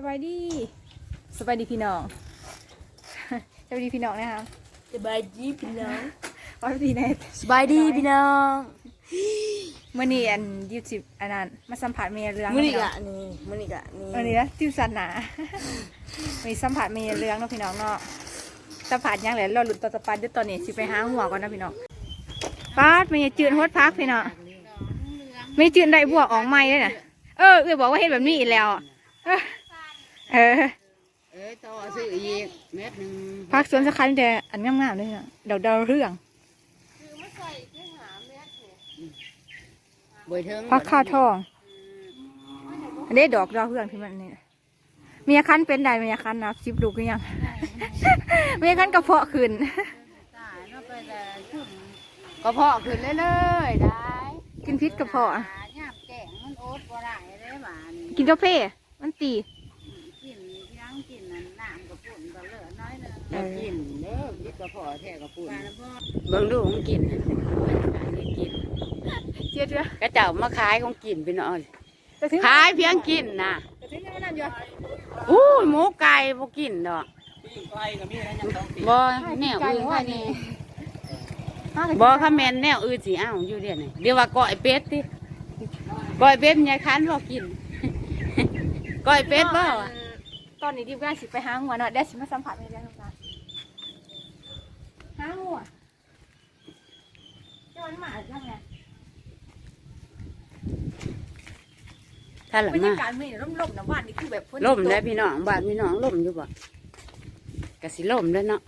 สบายดีสบายดีพี่น้องสบายดีพี่น้องนะครับสบายดีพี่น้องว่าพี่เนทสบายดีพี่น้องเมื่อนี้อันยูทิบอันนั้นมาสัมผัสเมียเรื่องมื้อนี้เนาะกะนี่มื้อนี้กะนี่วันนี้นะทิวสันหนามีสัมผัสเมียเรื่องเนาะพี่น้องเนาะสัมผัสยังแหละรอหลุดต่อตะปันเดี๋ยวตอนนี้สิไปหาหัวก่อนนะพี่น้องปาดเมียจืดโฮดพักพี่น้องไม่จืดได้บวกออกไม่เลยนะเออเออบอกว่าเห็นแบบนี้อีกแล้วอะ เออ เออเอ้ยต่อซื้ออีกเม็ดหนึ่งพักสวนสักครั้งแต่อันงามๆเลยเนาะดอกดาวเรื่องบวยเทิงพักข้าวทอง อันนี้ดอกดาวเรื่องที่มันนี่มีอาคันเป็นได้มีอาคันนับสิบลูกหรือยังมีอาคันกระเพาะขึ้นตายเนาะไปแต่ชุ่มก็เพาะขึ้นเรื่อยๆได้กินพิษกระเพาะอะหยาบแกงมันโอ๊ตบ่ได้เลยหวานกินกาแฟมันตี กินยังกินนั่นน้ำกระปุ่นก็เหลือ น้อยหนึงเออกินเด้อยึดกระเพาะแท้กระปุ่นเบิ่งดูของกินอันนี้กินเจี๊ยบเจี๊ยบกระเจ้ามาขายของกินพี่น้องจะถึงขายเพียงกินน่ะจะถึงยังไม่นั่นอยู่อู้ยหมูไก่บ่กินดอกบ่แนวอื่นค่ะนี่บ่คาแมนแนวอื่นสิเอ้าอยู่เดี๋ยวนี้เดี๋ยวว่าก้อยเป็ดติก้อยเป็ดยายคันบ่กินก้อยเป็ดบ่อะตอนนี้ดิบก็สิไปหาหัวเนาะได้สิมาสัมผัสในเรื่องนั้นหาหัวเจ้ามันหมาจังไงถ้าหลังบรรมายากาศมื้อนี้ร่มๆนะบ้านนี่คือแบบฝนล่มแล้วพี่น้องบ้านพี่น้องล่มอยู่บ่กะสิล่มแล้วเนาะ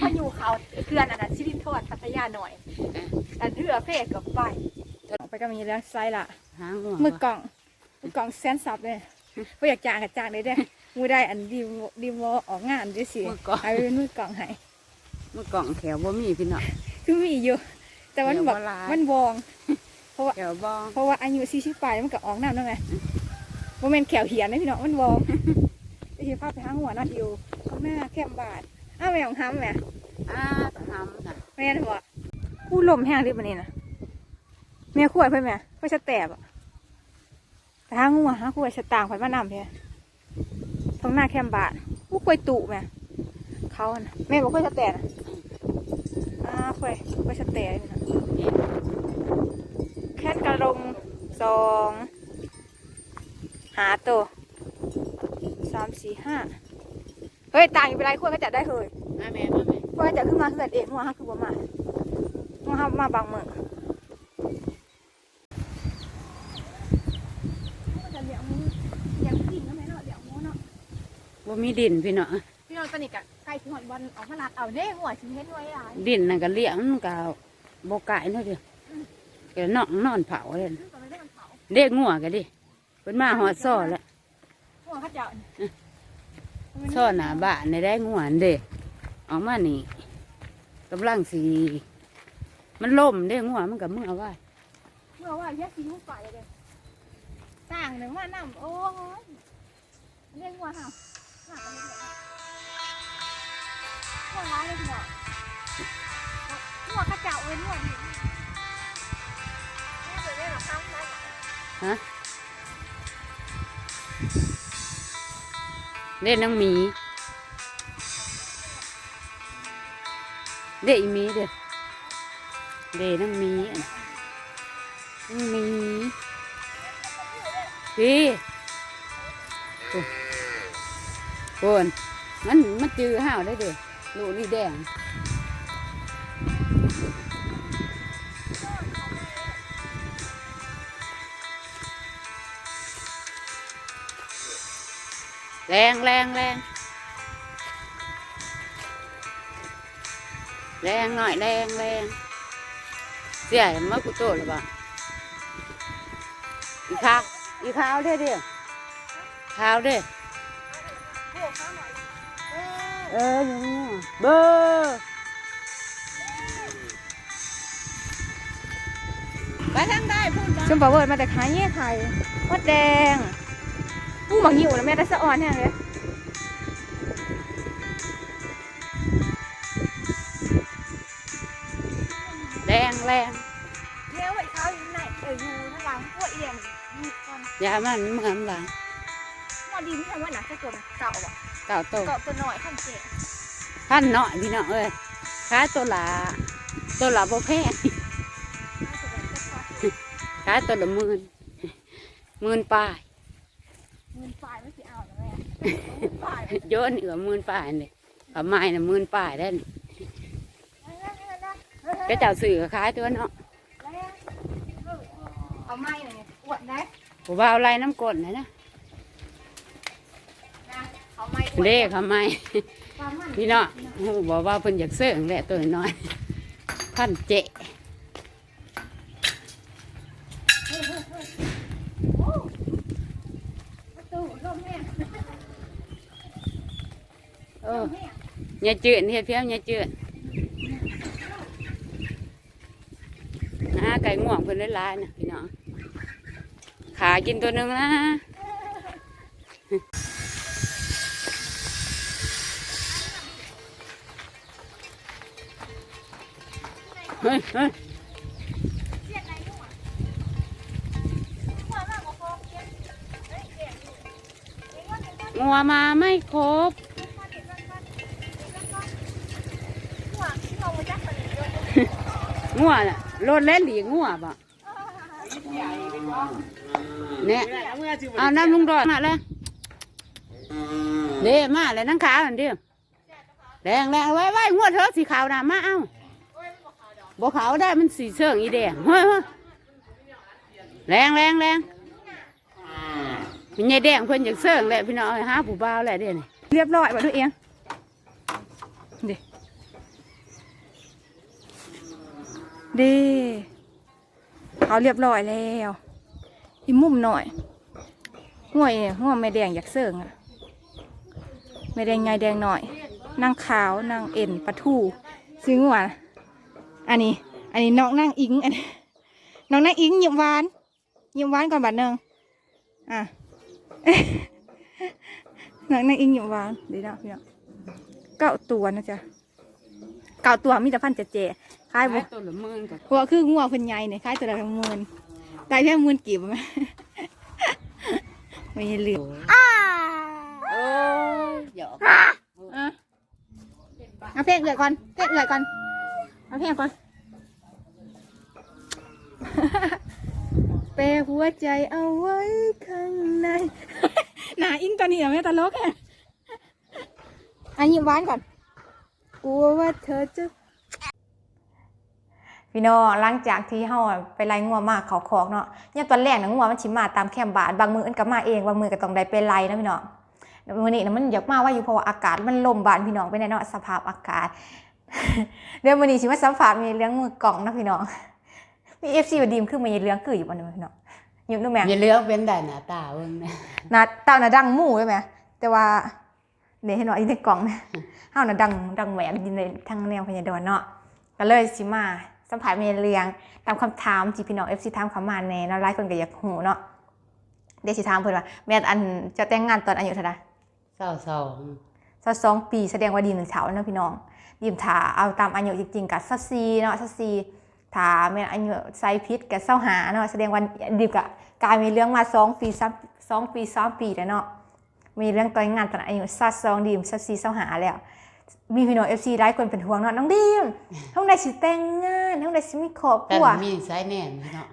พายุเขาเขื่อนอันนั้นสิรินทอดพัทยาหน่อยเอ๊ะ อันเรือเฟกกับไปไปก็มีแล้วไซส์ละหางหัวมือกล่องมือกล่องแสนสับเลยไม่อยากจ้างกับจ้างเลยเด้อมือได้อันดีโวดีโวออกงานด้วยสิมือกล่องให้เป็นมือกล่องให้ มือกล่องแถวบ่มีพี่น้อง คือมีอยู่ แต่มันบอกเดี๋ยวบ่หลาย มันวอง แถวบ่เพราะว่าอายุสี่สิบปลายมันก็ออกน้ำแล้วไงโมเมนแขวเหียนนะพี่น้องมันวองไปเห็นภาพไปห้างหัวเนอทิวข้างหน้าแคมบาทอ้าวแม่ของห้ามแม่อ้าต้องทำน่ะแม่นหัวผู้ลมแห้งริบมันนี่นะแม่ขวดเพื่อนแม่เพื่อจะแตกอะแต่ห้างหัวห้างขวดจะต่างไปมานำเพื่อตรงหน้าแคมบาทผู้ควยตุแม่เขาอะนะแม่บอกควยจะแตกนะอ้า ควยควยจะแตกนี่นะแค่นกระลงสองหาตัวสามสี่ห้าเฮ้ยต่างอยู่เป็นไรควก็จัดได้เฮ้ยมาแม่มาแม่ควจัดขึ้นมาเพื่อนเองมัวฮักคือบ่มามัวฮักมาบางเมืองยังกินก็ไม่เนาะเดี๋ยวมัวเนาะบ่มีดินพี่เน้องพี่น้องตอนนี้กะใก ล้ถึงวันวันออกมาลัดเอาเด้หัวชิ้นเฮ็ดไว้หลายดินน่ะก็เลี้ยงมันก็บ่ไก่เนาะเด้อก็นอนนอนเผาเลยซึ่งก็ไม่ได้มันเผาเด็กงัวก็ดิเพิ่นมาหอดซ้อแล้วหัวเขาเจ้าซ้อหน้าบ้านในได้งัวนั่นเด้ออกมานี่กำลังสีมันล่มเด้งัวมันกับมึงเอาไว้เมื่อว่าแยกสีลูกไปเลยต่างหนึ่งว่าน้ำโอ้ยเรียกว่าห่าห่ากันเลย หัวร้ายเลยพี่น้องหัวกระเจ้าเว้นหัวนี่แม่เปิดได้หรอครับได้ฮะเด็กนางหมีเด็กอีหมีเด้อเด็กนางหมีอะนางหมีพี่โอ้โคนมันมันจือห้าวได้เด้อ ลูกนี่แดงแรงแรงแรงแรงหน่อยแรงแรงเสียมากุโตหรือเปล่าอีขาวอีขาวเด้อเด้อขาวเด้ เอออย่างนี้เบอร์ไปทางได้พูดมาชมปลาเวิร์ดมาแต่ขายเงี้ยไทยมดแดงผู้หมักหิวนะแม่ได้สะอ่อนแห้งเลยแรงแรงเลี้ยวไอ้เขาอยู่ไหนเอออยู่ทางหลังพวกเอียงอยู่ก่อนอย่ามันเหมือนหลังหัวดีไม่ใช่ว่าหนักจะตัวนะเก่าอะ เก่าโตเก่าตัวหน่อยขั้นเจ๋งพันเนาะพี่น้องเอ้ยขายตัวละตัวละบ่แพงขายตัวละหมื่นหมื่นปลายเงินฝ่ายไม่สิเอาหรอแม่ฝ่ายโยนเหลือหมื่นปลายนี่กับไม้น่ะหมื่นปลายได้นี่ก็เจ้าสื่อก็ขายตัวเนาะเอาไม้หน่อยอวดได้ผู้บ่าวไล่น้ำกลนนะนะ เอาไม้อวดเขาไม้ความมันพี่น้องบอกว่าเพิ่นอยากเสื่องแหละตัวน้อยพันเจเอออย่าจืดเฮ็ดเพี้ยงอย่าจืดนะไก่ง่วงเพิ่นได้ลายนะพี่น้องขากินตัวหนึ่งนะ สียอยู่เอ็งว่าเอ็งว่างัวมาไม่ครบ งัวเรามาจักกันเลยงัวน่ะโลดเล่นหลีงัวบ่ เนี่ยเอาน้ำลุงดอดมาเลยเด้มาเลยนังขาอันเดียวแรงแรงไว้ไว้งัวเธอสีขาวนะมาเอา บ่ขาวได้มันสีเสืองอีแดงเฮ้ยแรงแรงแรงพี่ใหญ่แดงเพิ่นอยากเสืองแหละพี่น้องเอ้ยหาผู้บ่าวแหละเดี๋ยวนี้เรียบร้อยบ่ทุกเอียงเด้เด้เขาเรียบร้อยแล้วอีมุมหน่อยห่วยห่วงแม่แดงอยากเสิร์งอะแม่แดงไงแดงหน่อยนางขาวนางเอ็นปลาทูซึ่งว่า อันนี้ อันนี้น้องนางอิงอันนี้น้องนางอิงหยิบหวานหยิบหวานก่อนบัดหนึ่งอะน้องนางอิงหยิบหวานเดียวนะพี่น้องเก้าตัวนะจ๊ะเก้าตัวมีแต่พันเจเจคล้ายบ่ขายตัวละหมื่นกับหัวคืองัวเพิ่นใหญ่เนี่ยคล้ายตัวละหมื่นได้แค่หมื่นกีบไหมไม่เหลือโอ้ยหยอกอะเอาเพลงเอือยก่อนเพลงเอือยก่อน เอาเพลงก่อนเปรหัวใจเอาไว้ข้างใน หนาอิงตอนนี้เหรอแม่ตลกแค่อันยิ้มหวานก่อน กลัวว่าเธอจะพี่น้องหลังจากที่เฮาไปไล่งัวมาเขาคอกเนาะเนี่ยตอนแรกนะงัวมันชิมาตามแคมบานบางมืออันก็มาเองบางมือก็ต้องได้ไปไล่นะพี่น้องแต่มื้อนี้นะมันอยากมาว่าอยู่เพราะว่าอากาศมันลมบานพี่น้องไปแน่เนาะสภาพอากาศ เดี๋ยวมื้อนี้สิมาสัมภาษณ์มีเรื่องมือกล่องนะพี่น้อง มี FC ว่าดีมคือมีเรื่องคืออยู่บ่เนี่ยพี่น้องยิ้มดูแม่อย่าเลือกเป็นได้หน้าตาเบิ่งนะหนาตาน่ะดังหมู่ใช่ไหมแต่ว่าเนี่ยเห็นว่าอีในกล่องเนี่ยเฮาน่ะดังดังแหวกอยู่ในทางแนวพญาดอนเนาะก็เลยสิมาสัมภาษณ์มีเรื่องตามคำถามที่พี่น้อง FC ถามเข้ามาแน่เนาะหลายคนก็อยากฮู้เนาะเดี๋ยวสิถามเพิ่นว่าแม่อันจะแต่งงานตอนอายุเท่าใดเศร้าสองสักสองปีแสดงว่าดีหนึ่งเถาเนาะพี่น้อง ดีมถาเอาตามอายุจริงๆกับสักซีเนาะสักซีถาแม่นอายุไซพิษกับเศร้าหาเนาะแสดงว่าดีมกับกลายมีเรื่องมาสองปีสามสองปีสามปีแล้วเนาะมีเรื่องตอนงานตอนอายุสักสองดีมสักซีเศร้าหาแล้วมีพี่น้องเอฟซีหลายคนเป็นห่วงเนาะน้องดีมท้องได้สิแต่งงานท้องได้สิมีครอบคแต่รัวมีสายแน่นพี่เนาะ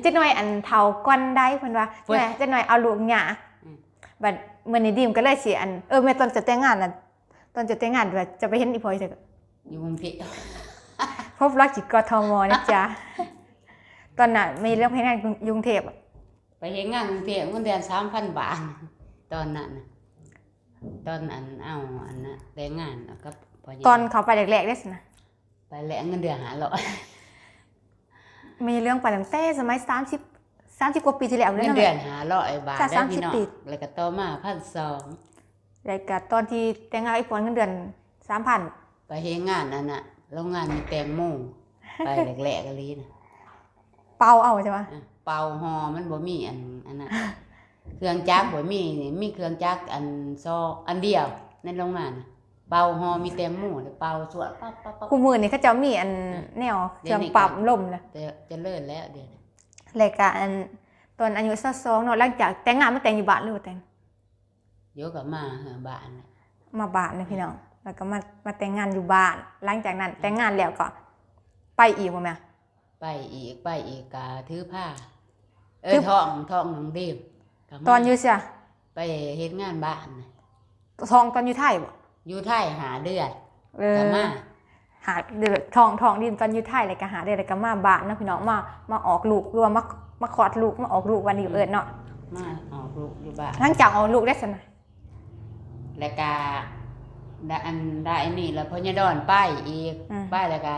เจ๊หน่อยอันเทาก้อนได้เพิ่นว่าเว้ยแม่เจ๊หน่อยเอาลูกหยาอืมบัดมื้อนี้ดีมก็เลยสิอันเออแม่ตอนจะแต่งงานน่ะ ตอนจะแต่งงานว่าจะไปเห็นอีพอยเถอะอยู่กรุงเทพพบรักจิตกทมนะจ๊ะ ตอนน่ะมีเรื่องเพลงงานกรุงเทพอะไปเฮ็ดงานกรุงเทพเงินเดือนสามพันบาทตอนนั้นน่ะตอนอันเอาอันน่ะแต่งงานแล้วก็พใหญ่ตอนเขาไปแรกๆได้สินะไปแล้วเงินเดือนหาร้อยมีเรื่องไปตั้งแต่สมัย30 30กว่าปีที่แล้วเลยเงินนะเดือแม่นหาร้อยบาทจ้ะได้พี่น้อง30ปีแล้วก็ต่อมาพันสอง แล้วก็ตอนที่แต่งงานไอ้ปอนเงินเดือน3,000ไปเฮ็ดงานนั่นน่ะโรงงานมีแตงโมไปแรกๆกันลีนะเป่าเอาใช่ปะอะเป่าหอมันบ่มีอันอันนั้นเครื่องจักรบ่มีนี่มีเครื่องจักรอันซออันเดียวในโรงงานน่ะเป่าหอมีแตงโมแล้วเป่าสวดปั๊บปั๊บปั๊บคู่มือนี่เขาเจะมีอันแนวเครื่องปรับลมนะจะจะเลิศแล้วเดี๋ยวนี้รายการตอนอายุสักสองเนาะหลังจากแต่งงานมาแต่งอยู่บ้านหรือว่าแต่ง เดี๋ยวก็มาหาบ้านน่ะมาบ้านนะพี่น้อง แล้วก็มามาแต่งงานอยู่บ้าน หลังจากนั้น แต่งงานแล้วก็ ไปอีกบ่แม่ไปอีกไปอีกกาถือผ้า เอถืออท้องท้องน้องเดีมก็มาตอนอยู่เสียไปเฮ็ดงานบ้านน่ะทองตอนอยู่ไทยบ่อยู่ไทยหาเดือนเออ ก็มา หาเดือดทองทองดินตอนอยู่ไทยเลยก็หาเดือดแล้วก็มาบ้านเนาะพี่น้องมามาออกลูกรวมมามาคลอดลูกมาออกลูกวันนี้เอิดเนาะมาออกลูกอยู่บ้าน หลังจากออกลูกได้สนะ แล้วก็ได้อันได้อันนี้แล้วพญดอนไปอีกไปแล้วก็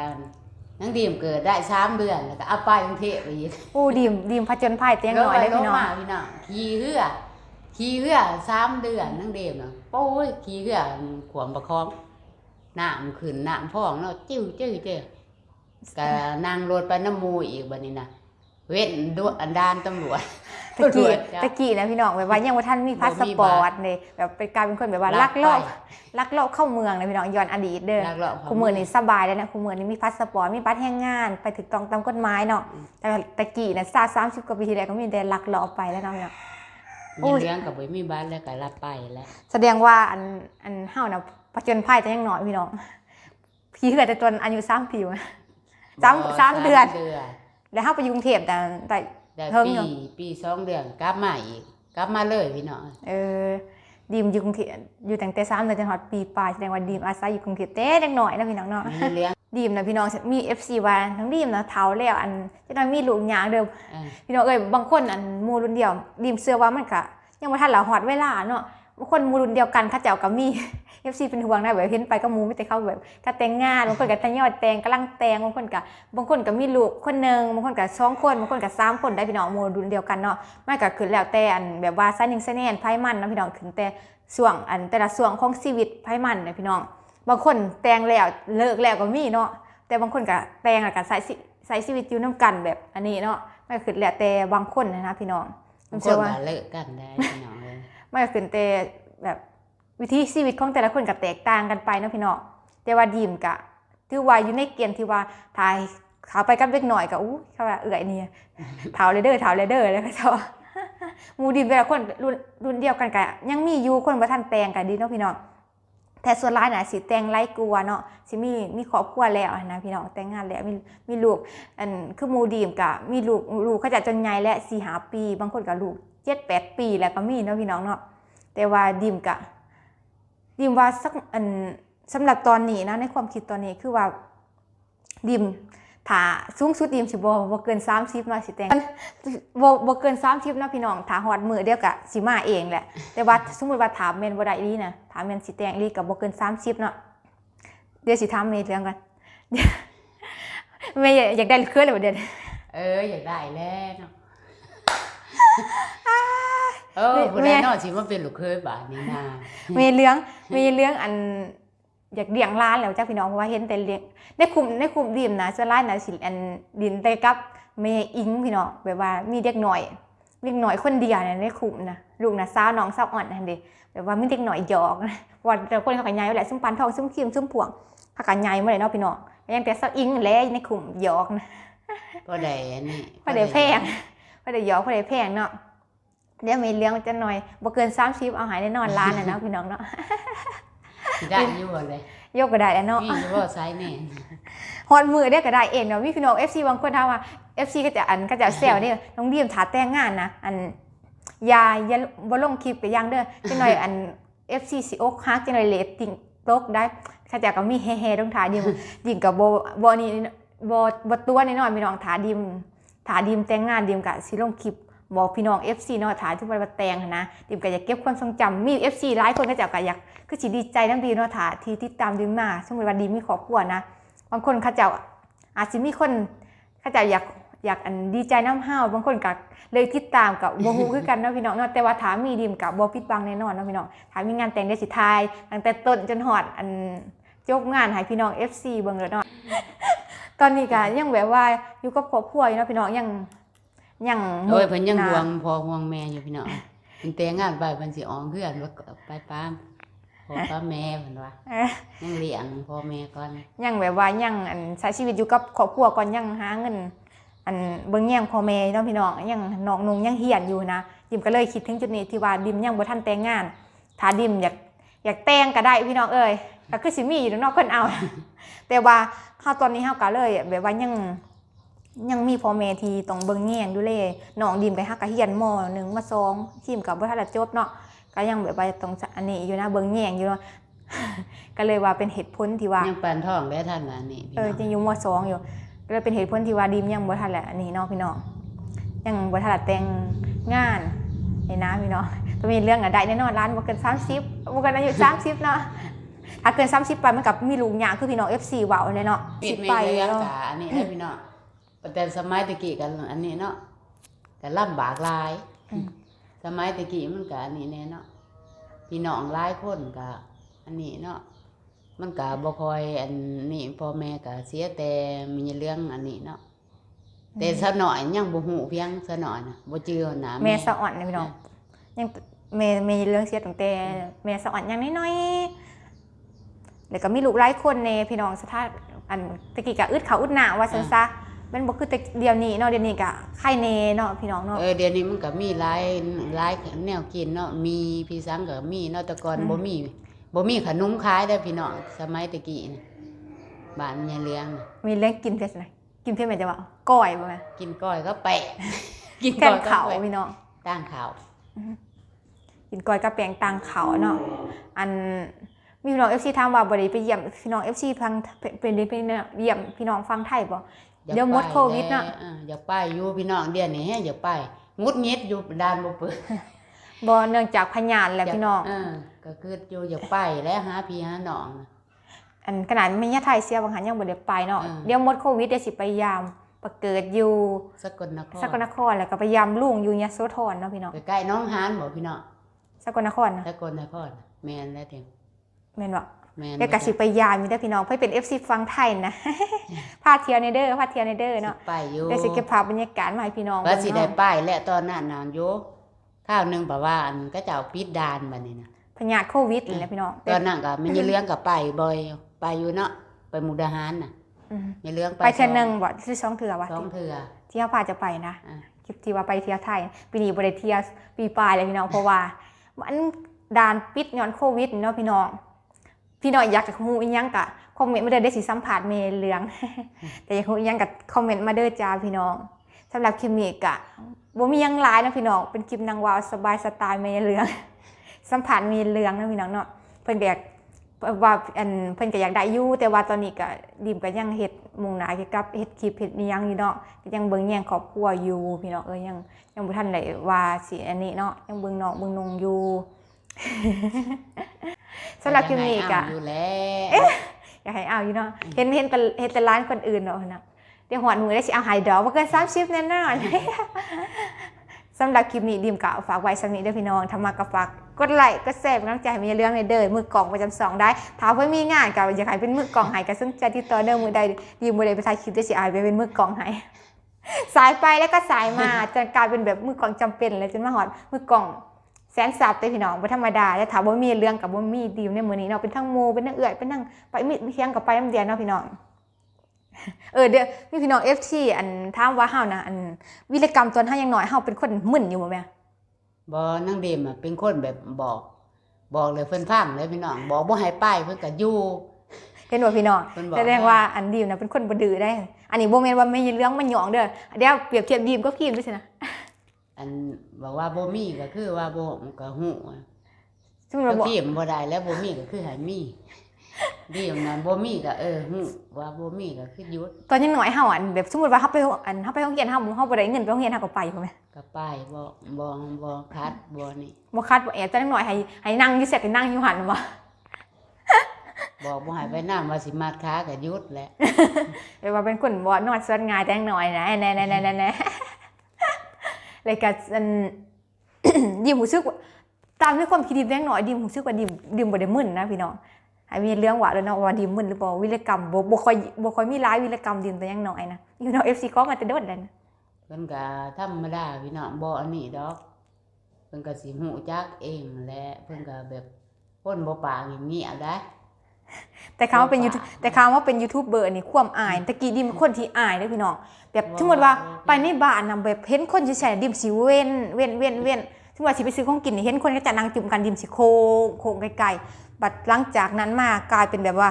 นังดีมเกิดได้สามเดือนแล้วก็เอาไปกรุงเทพอีกอู้ดีมดีมผจญภัยเตียงหน่อยเลยพี่น้อง มาพี่น้องขี่เรือขี่เรือสามเดือนนังเดีมเนาะโอ้ยขี่เรือขวมประคองน้ำขึ้นน้ำพองเนาะจิ้วจิ้วเจ้ก็นั่งรถไปน้ำหมูอีกบัดนี้นะเว้นดวอันดานตำรวจ ตะกี้ตำรวจจับตะกี้นะพี่น้องแบบว่ายังว่าท่านมีพาสปอร์ตเลยแบบเป็นกลายเป็นคนแบบว่าลักลอบลักลอบเข้าเมืองนะพี่น้องย้อนอดีตเด้อลักลอบเข้าคุมือนี่สบายแล้วนะคุมือนี่มีพาสปอร์ตมีบัตรแรงงาน ไปถึกต้องตามกฎหมายเนาะแต่ตะกี้นะซาสามสิบกว่าปีที่แล้วก็มีแต่ลักลอบไปแล้วเนาะพี่น้องโอ้มียเลี้ยงกับบ่มีบ้านแล้วก็รับไปแล้วแสดงว่าอันอันเฮานะผจญภัยแต่ยังน้อยพี่น้องพี่เกิดแต่ตอนอายุสามปีวะสามสามเดือนเดือนแล้วเฮาไปอยู่กรุงเทพแต่แต่ ได้เพิ่งปีเนอะปีสองเดือนกลับมาอีกกลับมาเลยพี่น้องเออดีมอยู่กรุงเทพอยู่ตั้งแต่สามเดือนจนฮอดปีปลายแสดงว่าดีมอาศัยอยู่กรุงเทพแต่ยังน้อยนะพี่น้องเนาะ มีเลี้ยงดีมนะพี่น้องมี FC ว่าทั้งดีมนะเฒ่าแล้วอันจะได้มีลูกหยางเด้อเออพี่น้องเอ้ยบางคนอันหมูรุ่นเดียวดีมเสื้อว่ามันก็ยังบ่ทันละฮอดเวลาเนาะบาง คนมูรุ่นเดียวกันเขาเจ้าก็มี FC เป็นห่วงนะแบบเห็นไปก็มูไม่แต่เข้าแบบก็แต่งงานบางคนก็แตงยอดแต่งกำลังแต่งบางคนก็บางคนก็มีลูกคนหนึ่งบางคนก็สองคนบางคนก็สามคนได้พี่น้องมูรุ่นเดียวกันเนาะไมันก็ขึ้นแล้วแต่อันแบบว่าไซนิงไซแน่นไพ่มันนะพี่น้องขึ้นแต่ส่วงอันแต่ละส่วงของชีวิตไพ่มันเนี่ยพี่น้อง บางคนแต่งแล้วเลิกแล้วก็มีเนาะแต่บางคนก็แต่งแล้วก็ใช้ชีใช้ชีวิตอยู่น้ำกันแบบอันนี้เนาะไม่ขึ้นแล้วแต่บางคนนะนะพี่น้องบางคนอว่าเลิกกันได้พี่น้อง เลยไม่ขึ้นแต่แบบวิธีชีวิตของแต่ละคนก็แตกต่างกันไปนะพี่น้องแต่ว่าดีมกะถือว่าอยู่ในเกณฑ์ที่ว่าทายเขาไปกับเล็กหน่อยก็อู้เขาว่าเอื่อยเนี่ยเท้าเลเด้อเท้าเลเด้อแล้วก็เจ้าหมูดีมแต่ละคนรุ่นรุ่นเดียวกันกะยังมีอยู่คนบ่ทันแต่งกันดีเนาะพี่น้องแต่ส่วนหลายน่ะสิแต่งไล่กลัวเนาะสิมีมีครอบครัวแล้วนะพี่น้องแต่งงานแล้วมีมีลูกอันคือหมูดีมกะมีลูกลูกเขาจะจนใหญ่และสี่หาปี บางคนก็ลูก เจ็ดแปดปีแล้วก็มีเนาะพี่น้องเนาะแต่ว่าดีมกะดีมว่าสักอันสำหรับตอนนี้นะในความคิดตอนนี้คือว่าดีมถ้าสูงสุดดีมสิบ่บ่เกิน30เนาะสิแต่งบ่บ่เกิน30นาะพี่น้องถ้าฮอดมือเดียวก็สิมาเองแหละแต่ว่าสมมติว่าถามแม่นบ่ได้อีหลีนะถามแม่นสิแต่งอีหลีก็บ่เกิน30เนาะเดี๋ยวสิถามแม่เรื่องกันเดี๋ยวแม่อยากได้เครื่อเลยบ่เดี๋ยวนี้เอออยากได้แล้วเนาะ เออผู้แม่ใดเนอสิมาเป็นลูกเคยบ้านนี่นามีเรื่องมีเรื่องอันอยากเลี้ยงร้านแล้วจ้าพี่น้องเพราะว่าเห็นแต่เลี้ยงในคุมในคุมดิมนะส่วนร้านนะสิอันดินแต่กับแม่อิงพี่น้องแบบว่ามีเด็กหน่อยเด็กหน่อยคนเดียวเนี่ยในคุมนะลูกนะสาวน้องสาวอ่อนนั่นเด้แบบว่ามีเด็กหน่อยหยอกนะวันแต่คนเขากันใหญ่ไว้แหละซุ้มปันทองซุ้มครีมซุ้มพวงเขากันใหญ่มาเลยเนาะพี่น้องยังแต่สาวอิงแหล้วในคุมหยอกนะพอได้อันนี้พอได้แพงพอได้หยอกพอได้แพงเนาะ เดี๋ยวมีเลี้ยงจะหน่อยบ่เกิน30เอาหายแน่นอนร้านน่ะเนาะพี่น้องเนาะสิได้อยู่บ่เลยยกก็ได้แล้วเนาะมีอยู่บ่ไซส์แน่นฮอดมือได้ก็ได้เองเนาะมีพี่น้อง FC บางคนถามว่า FC ก็จะอันก็จะแซวนี่น้องดีมถาแต่งงานนะอันอยาอย่าบ่ลงคลิปก็ยังเด้อจังหน่อยอัน FC สิอกฮักจังหน่อยเรตติ้งตกได้เขาจะก็มีแฮ่ๆต้องถาดิมดิมกับบ่บ่นี่บ่บ่ตัวแน่นอนพี่น้องถาดิมถาดิมแต่งงานดิมก็สิลงคลิป บอกพี่น้อง FC เนาะถาที่ว่าแตงนะดิมก็อยากเก็บความทรงจำมี FC หลายคนก็จะก็อยากคือสิดีใจน้ำดีเนาะถาที่ติดตามดิมมาสมมุติว่าดิมมีครอบครัวนะบางคนเขาเจ้าอาจจะมีคนเขาเจ้าอยากอยากอันดีใจน้ำห้าวบางคนก็เลยติดตามกับบ่ฮู้คือกันเนาะพี่น้องเนาะแต่ว่าถามมีดีมกับบ่ผิดบังแน่นอนเนาะพี่น้องถามมีงานแต่งได้สิทายตั้งแต่ต้นจนฮอดอันจบงานให้พี่น้อง FC เบิ่งแล้วเนาะตอนนี้ก็ยังแบบว่าอยู่กับครอบครัวอยู่เนาะพี่น้องยัง ยังโอ้ยเพิ่นยังหาห่วงพ่อห่วงแม่อยู่พี่น้องเพิ่นแต่งงานไปเพิ่นสิออกเฮือนว่าไปป้ามพ่อป้าแม่เพิ่นว่าเอ้ยยังเลี้ยงพ่อแม่ก่อนยังแบบว่ายังอันใช้ชีวิตอยู่กับครอบครัวก่อนยังหาเงิน อันเบิ่งแย่งพ่อแม่เนาะพี่น้องยังน้องนุงยังเฮียนอยู่นะดิมก็เลยคิดถึงจุดนี้ที่ว่าดิมยังบ่ทันแต่งงานถ้าดิมอยากอยากแต่งก็ได้พี่น้องเอ้ยก็คือสิมีอยู่นอกเพิ่นเอา แต่ว่าเฮาตอนนี้เฮาก็เลยแบบว่ายัง ยังมีพ่อแม่ที่ต้องเบิ่งแย่งดูแลน้องดิมไปฮักก็เฮียนมหนึ่งมาสองทีมก็บ่ทันได้จบเนาะก็ยังแบบว่าต้องอันนี้อยู่นะเบิ่งแย่งอยู่เนาะก็เลยว่าเป็นเหตุผลที่ว่ายังปานท้องได้ท่านว่านี่พี่เออน้องยังอยู่มสองอยู่ ก็เลยเป็นเหตุผลที่ว่าดีมยังบ่ทันแหละอันนี้เนาะพี่น้องยังบ่ทันได้แต่งงานไอ้นะพี่น้องต้องมีเรื่องอะได้แน่นอนร้านบ่เกิน30บ่เกินอายุ30เนาะถ้าเกิน30ไปมันกับมีลูกหยางคือพี่น้อง FC เว้าเลยเนาะปิสิดไม่ไปเลี้ยงเนาะกะอันนี้ได้พี่น้อง แต่สมัยตะกี้กันอันนี้เนาะก็ลำบากหลาย สมัยตะกี้มันก็อันนี้แน่เนาะพี่น้องหลายคนก็อันนี้เนาะมันก็บ่ค่อยอันนี้พ่อแม่ก็เสียแต่มีเรื่องอันนี้เนาะแต่สะหน่อยยังบ่ฮู้เพียงสะหน่อยน่ะบ่เจือหน้าแม่สะอ่อนนะพี่น้องยังแม่แม่เรื่องเสียตั้งแต่แม่สะอ่อนยังน้อยๆแล้วก็มีลูกหลายคนในพี่น้องสถานอันตะกี้ก็อึดเขาวอึดหน้าว่าซั่นซะ มันบ่คือแต่เดี๋ยวนี้เนาะเดี๋ยวนี้ก็ไข่แน่เนาะพี่น้องเนาะ เออเดี๋ยวนี้มันก็มีหลายหลายแนวกินเนาะมีพี่สังก็มีเนาะแต่ก่อนอืม บ่มีบ่มีขนมขายได้อพี่น้องสมัยตะกี้น่ะบ้านยายเลี้ยงน่ะมีเรื่องกินเผ็ดไหมกินเผ็ดไหมจะว่าก้อยบ่แม่กินก้อยก็แปะ กินแกก้องยก็เขาแปะพี่น้อง ตั้งข้าวกินก้อยกับแปลงตังเขาเนาะ อันมีพี่น้อง FC ถามว่าบ่ได้ไปเยี่ยมพี่น้อง FC ฟังเป็นได้ไปเยี่ยมพี่น้องฟังไทยบ่อยาก เดี๋ยวหมดไปโควิดเนาะแหลออยากไปอยู่พี่น้องเดือนนี้แฮะอยากไปงุดงิดอยู่ด้านบ่เปิดบ่เนื่องจากพยานแหละพี่น้องเออก็คืออยู่อยากไปแล้วหาพี่หาน้องน่ะอันขนาดไม่ยะไทยเสียบางหันยังบ่ได้ไปเนาะอืมเดี๋ยวหมดโควิดเดี๋ยวสิไปยามประเกิดอยู่สกลนครสกลนครแล้วก็ไปยามลุงอยู่ยโสธรเนาะพี่น้องใกล้ๆน้องหานบ่พี่น้องสกลนครนะสกลนครแม่นแล้วเต็มแม่นบ่ แม่นเดี๋ยวก็สิไปยามมีแต่พี่น้องเพิ่นเป็น FC ฟังไทยนะพาเที่ยวในเด้อพาเที่ยวในเด้อเนาะไปอยู่เดี๋ยวสิเก็บภาพบรรยากาศมาให้พี่น้องว่าสิได้เบิ่งเนาะไปและตอนนั้นน่ะโยข้าวหนึงแบบว่าอันก็เจ้าปิดด่านบัดนี้นะพยาธิโควิดนี่แหละพี่น้องตอนนั้นก็มีเรื่องกับไปบ่อยไปอยู่เนาะไปมุกดาหารน่ะอืมมีเรื่องไปไปเทื่อหนึงบ่ที่สองเทื่อวะสองเทื่อที่เฮาพาจะไปนะอะคลิปที่ว่าไปเที่ยวไทยปีนี้บ่ได้เที่ยวปีปลายเลยพี่น้องเพราะว่ามันด่านปิดย้อนโควิดเนาะพี่น้อง พี่น้องอยากจะฮู้อีหยังกะคอมเมนต์มาเด้อได้สิสัมภาษณ์เมย์เหลือง แต่อยากฮู้อีหยังกะคอมเมนต์มาเด้อจ้าพี่น้องสำหรับคลิปนี้กะบ่มีหยังหลายนะพี่น้องเป็นคลิปนางวาวสบายสไตล์เมย์เหลือง สัมผัสเมย์เหลืองนะพี่น้องเนาะเพิ่นก็อยากว่าอันเพิ่นก็อยากได้อยู่แต่ว่าตอนนี้ก็ดิมก็ยังเฮ็ดมุ่งหน้าเกี่ยวกับเฮ็ดคลิปเฮ็ดอีหยังอยู่เนาะก็ยังเบิ่งแย่งครอบครัวอยู่พี่น้องเอ้ยยังยังบ่ทันได้ว่าสิอันนี้เนาะยังเบิ่งน้องเบิ่งนงอยู่ สำหรับคลิปนี้ก็เอาอยู่แล้วอยากให้เอาอยู่เนาะเห็นเห็นแต่เห็นแต่ร้านคนอื่นเนาะนะเดี๋ยวหัวหนูได้สิเอาใหายดอกมาเกินสามชิปแน่นอนสำหรับคลิปนี้ดิมกะฝากไว้สำนี้เด้อพี่น้องทำมากกับฝากกดไลค์กดแชร์เป็นกำลังใจให้มีเรื่องในเด้อมือกล่องประจำสองได้ถ้าเพื่อมีงานกับอยากให้เป็นมือกล่องให้ก็ซึ่งใจที่ต่อเด้อมือใดดิมมือใดไปถ่ายคลิปได้สิอายไปเป็นมือกล่องให้สายไปแล้วก็สายมาจนกลายเป็นแบบมือกล่องจำเป็นเลยจนมาหอดมือกล่อง แสนสับเด้อพี่น้องบ่ธรรมดาแล้วถามว่ามีเรื่องกับบ่มีดีมในมือนี้เนาะเป็นทั้งโมเป็นทั้งเอื่อยเป็นทั้งไปมีเพียงกับไปน้ำเดียวเนาะพี่น้องเออเดี๋ยวมีพี่น้องเอฟทีอันถามว่าเฮานะอันวิรกรรมตอนเฮายังน้อยเฮาเป็นคนมึนอยู่บ่แม่บ่นางเดมอะเป็นคนแบบบอก บอกเลยเพิ่นฟังเลยพี่น้องบอกบ่ให้ไปเพิ่นก็อยู่เห็นบ่พี่น้องเพิ่นบอกแสดงว่าอันดีมนะเป็นคนบ่ดื้อได้ อันนี้บ่แม่นว่าไม่เรื่องมันหยองเด้อเดี๋ยวเปรียบเทียบดีมกับพีมด้วยสินะ อันบอกว่าบ่มีก็คือว่าบ่ก็ฮู้สมมุติก็ว่าบ่พิมพ์บ่ได้แล้วบ่มีก็คือให้มีเดียวนั้นบ่มีก็เออฮู้ว่าบ่มีก็คือหยุดตอนยังน้อยเฮาอันแบบสมมุติว่าเฮาไปอันเฮาไปโรงเรียนเฮาเฮาบ่ได้เงินไปโรงเรียนเฮาก็ไปบ่แม่ก็ไปบ่บ่บ่คัดบ่นี่บ่คัดบ่แอบตอนยังน้อยให้ให้นั่งอยู่เสร็จก็นั่งอยู่หั่นบ่บอกบ่ให้ไปน้ำว่าสิมัดขาก็หยุดแหละแปลว่าเป็นคนบ่นอนสวนง่ายแต่ยังน้อยนะแน่ๆๆ ๆเลยก็อันดิมรู้สึกว่าตามในความคิดดิมแรงน้อยดิมรู้สึกว่าดิมดิมบ่ได้มึนนะพี่น้องให้มีเรื่องว่าแล้วเนาะว่าดิมมึนหรือบ่าวิรกรรมบ่บ่ค่อยบ่ค่อยมีหลายวิรกรรมดิมแต่ยังน้อยนะอยู่เนาะ FC ก็มาแต่โดดเลยนะเพิ่นก็ธรรมดาพี่น้องบ่อันนี้ดอกเพิ่นก็สิฮู้จักเองแหละเพิ่นก็แบบคนบ่ปากเงียบๆได้ แต่คำว่าเป็นบ่ยูปากแต่คำว่าเป็นยูทูบเบอร์นี่ความอายตะกี้ดิมเป็นคนที่อายเด้อพี่น้องแบบสมมุติว่าไปในบ้านนำแบบเห็นคนสิใส่ดิมสิเว้นเว้นเว้นเว้นถึงว่าสิไปซื้อของกินนี่เห็นคนก็จะนั่งจุ่มกันริมสิโค้งโค้งไกลๆบัดหลังจากนั้นมากลายเป็นแบบว่า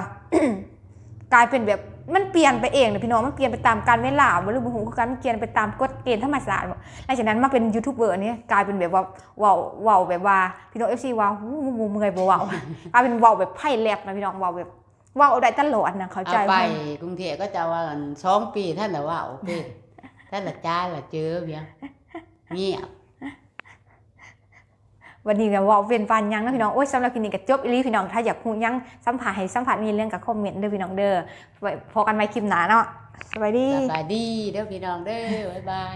กลายเป็นแบบมันเปลี่ยนไปเองเลยพี่น้องมันเปลี่ยนไปตามการเวลาบ่รู้บ่ฮู้คือกันมันเปลี่ยนไปตามกฎเกณฑ์ธรรมศาสตร์บ่หลังจากนั้นมาเป็นยูทูบเบอร์นี่กลายเป็นแบบว่าเว้าเว้าแบบว่าพี่น้อง FC ว่าหูมึงเมื่อยบ่เว้ากลายเป็นเว้าแบบไพ่แลบนะพี่น้องเว้าแบบ เว้าได้ตลอดนะเข้าใจเอาไปไหมกรุงเทพก็จะว่ากันสองปีท่านละว่าโอเคท่านละจ้าละเจอเบียงเงียบวันนี้ก็เว้าเป็นฟันยังนะพี่น้องโอ้ยสำหรับคลิปนี้ก็จบอีหลีพี่น้องถ้าอยากฮู้ยังสัมผัสให้สัมผัสมีเรื่องกับคอมเมนต์เด้อพี่น้องเด้อไว้พอกันใหม่คลิปหน้าเนาะสวัสดีสบายดีเด้อพี่น้องเด้อบ๊ายบาย